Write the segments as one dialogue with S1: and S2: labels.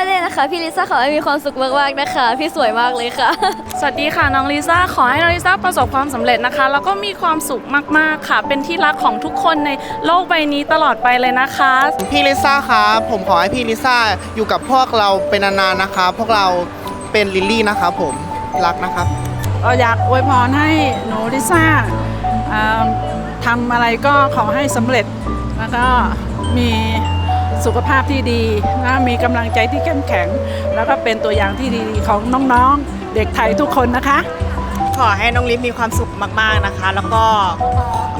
S1: ก็แฮปปี้ i r t h d a y นะคะ พี่ลิซ่าขอให้มีความสุขมากๆนะคะ พี่สวยมากเลยค่ะ
S2: สวัสดีค่ะน้องลิซ่าขอให้น้องลิซ่าประสบความสำเร็จนะคะ แล้วก็มีความสุขมากๆค่ะ เป็นที่รักของทุกคนในโลกใบนี้ตลอดไปเลยนะคะ
S3: พี่ลิซ่าครับผมขอให้พี่ลิซ่าอยู่กับพวกเราเป็นนานๆนะครับพวกเราเป็นลิลลี่นะครับผมรักนะครับ
S4: เราอยากอวยพรให้หนูลิซ่าอ่าทำอะไรก็ขอให้สำเร็จแล้วก็มี สุขภาพที่ดีนะมีกำลังใจที่เข้มแข็ง แล้วก็เป็นตัวอย่างที่ดีของน้องๆ เด็กไทยทุกคนนะคะ
S5: ขอให้น้องลิฟมีความสุขมากๆนะคะ แล้วก็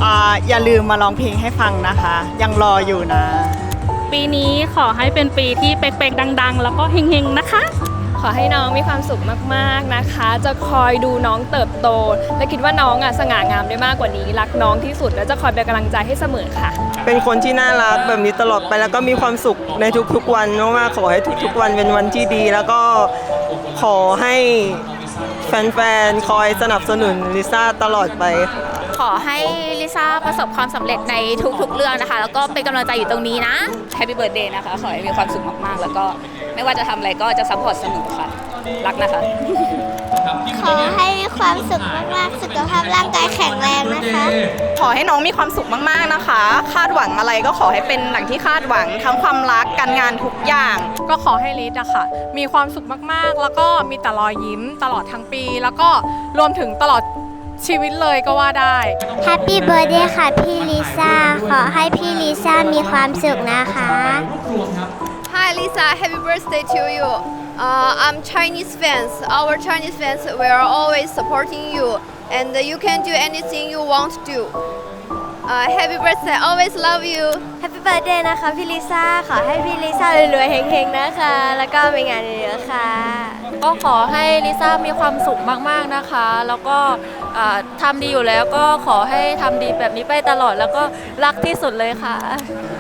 S5: อ่าอย่าลืมมาร้องเพลงให้ฟังนะคะ ยังรออยู่นะ
S2: ปีนี้ขอให้เป็นปีที่เป๊กๆดัง ๆ แล้วก็เฮงๆนะคะ
S1: ขอให้น้องมีความสุขมากๆนะคะ จะคอยดูน้องเติบโต และคิดว่าน้องอะสง่างามได้มากกว่านี้ รักน้องที่สุดและจะคอยเป็นกำลังใจให้เสมอค่ะ
S6: เป็นคนที่น่ารักแบบนี้ตลอดไปแล้วก็มีความสุขในทุกๆวันมากๆขอให้ทุกๆวันเป็นวันที่ดี แล้วก็ขอให้แฟนๆคอยสนับสนุนลิซ่าตลอดไป
S7: ขอให้ ซ่าประสบความสำเร็จในทุกๆเรื่องนะคะ แล้วก็เป็นกำลังใจอยู่ตรงนี้นะ
S8: แฮปปี้เบิร์ดเดย์นะคะ ขอให้มีความสุขมากๆ แล้วก็ไม่ว่าจะทำอะไรก็จะซัพพอร์ตเสมอค่ะ รักนะคะ
S9: ขอให้มีความสุขมากๆ สุขภาพร่างกายแข็งแรงนะคะ
S8: ขอให้น้องมีความสุขมากๆนะคะ คาดหวังอะไรก็ขอให้เป็นหลังที่คาดหวังทั้งความรักการงานทุกอย่าง
S2: ก็ขอให้ลิศอะค่ะ มีความสุขมากๆ แล้วก็มีแต่รอยยิ้มตลอดทั้งปี แล้วก็รวมถึงตลอด ชีวิตเลยก็ว่าได้
S9: Happy Birthday ค่ะพี่ลิซ่า ขอให้พี่ลิซ่ามีความสุขนะคะ
S1: Hi Lisa happy birthday to you uh, I'm Chinese fans our Chinese fans we are always supporting you and you can do anything you want to do uh, happy birthday always love you Happy birthday นะคะพี่ลิซ่าขอให้พี่ลิซ่ารวยๆเฮงๆนะคะ แล้วก็มีงานเยอะๆค่ะ
S10: ก็ขอให้ลิซ่ามีความสุขมากๆนะคะ แล้วก็อ่าทำดีอยู่แล้วก็ขอให้ทำดีแบบนี้ไปตลอดแล้วก็รักที่สุดเลยค่ะ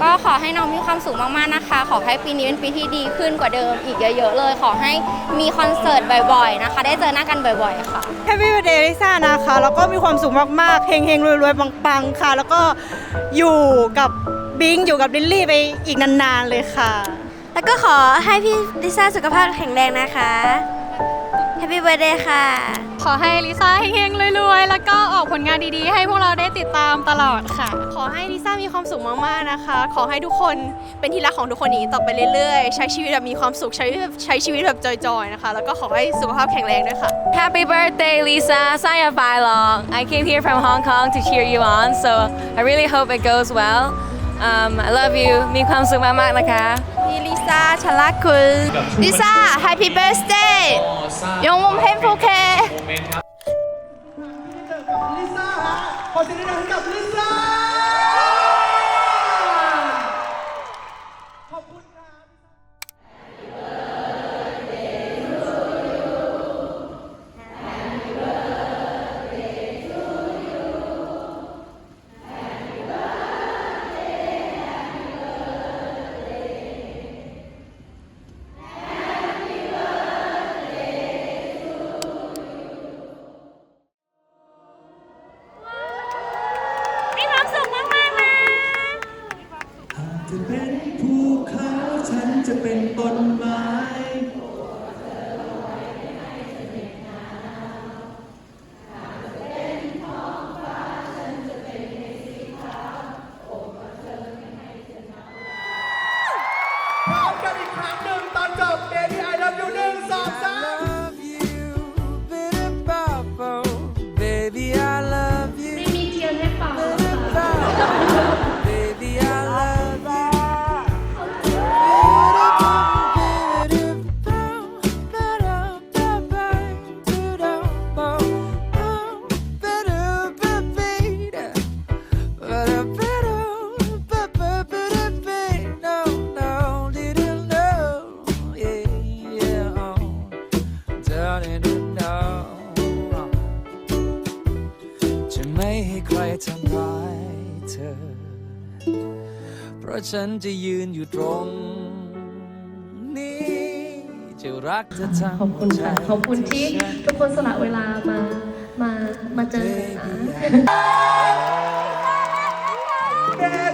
S7: ก็ขอให้น้องมีความสุขมากๆนะคะ ขอให้ปีนี้เป็นปีที่ดีขึ้นกว่าเดิมอีกเยอะๆเลย ขอให้มีคอนเสิร์ตบ่อยๆนะคะ ได้เจอหน้ากันบ่อยๆค่ะ
S5: แฮปปี้เบิร์ดเดย์ลิซ่านะคะ แล้วก็มีความสุขมากๆเฮงๆรวยๆปังๆค่ะ แล้วก็อยู่กับบิงอยู่กับลิลลี่ไปอีกนานๆเลยค่ะ
S1: แล้วก็ขอให้พี่ลิซ่าสุขภาพแข็งแรงนะคะ ไปเลยค่ะ
S2: ขอให้ลิซ่าเฮงๆรวยๆ แล้วก็ออกผลงานดีๆ ให้พวกเราได้ติดตามตลอดค่ะ
S1: ขอให้ลิซ่ามีความสุขมากๆนะคะ ขอให้ทุกคนเป็นที่รักของทุกคนนี้ต่อไปเรื่อยๆ ใช้ชีวิตแบบมีความสุข ใช้ใช้ชีวิตแบบจอยๆ นะคะ แล้วก็ขอให้สุขภาพแข็งแรงด้วยค่ะ
S10: Happy birthday Lisa Saya Bai Long I came here from Hong Kong to cheer you on so I really hope it goes well um, I love you มีความสุขมากๆนะคะ
S1: ซ่าฉันรักคุณลิซ่า Happy birthday ยงมุมเฮมฟูเค
S3: ลิซ่าฮะขอเสียงดังให้กับลิซ่า
S11: ไม่ให้ใครทำร้ายเธอ เพราะฉันจะยืนอยู่ตรงนี้จะรักเธอทั้ง
S10: ขอบคุณค่ะ ขอบคุณที่ทุกคนสละเวลามา มา มาเจอนะ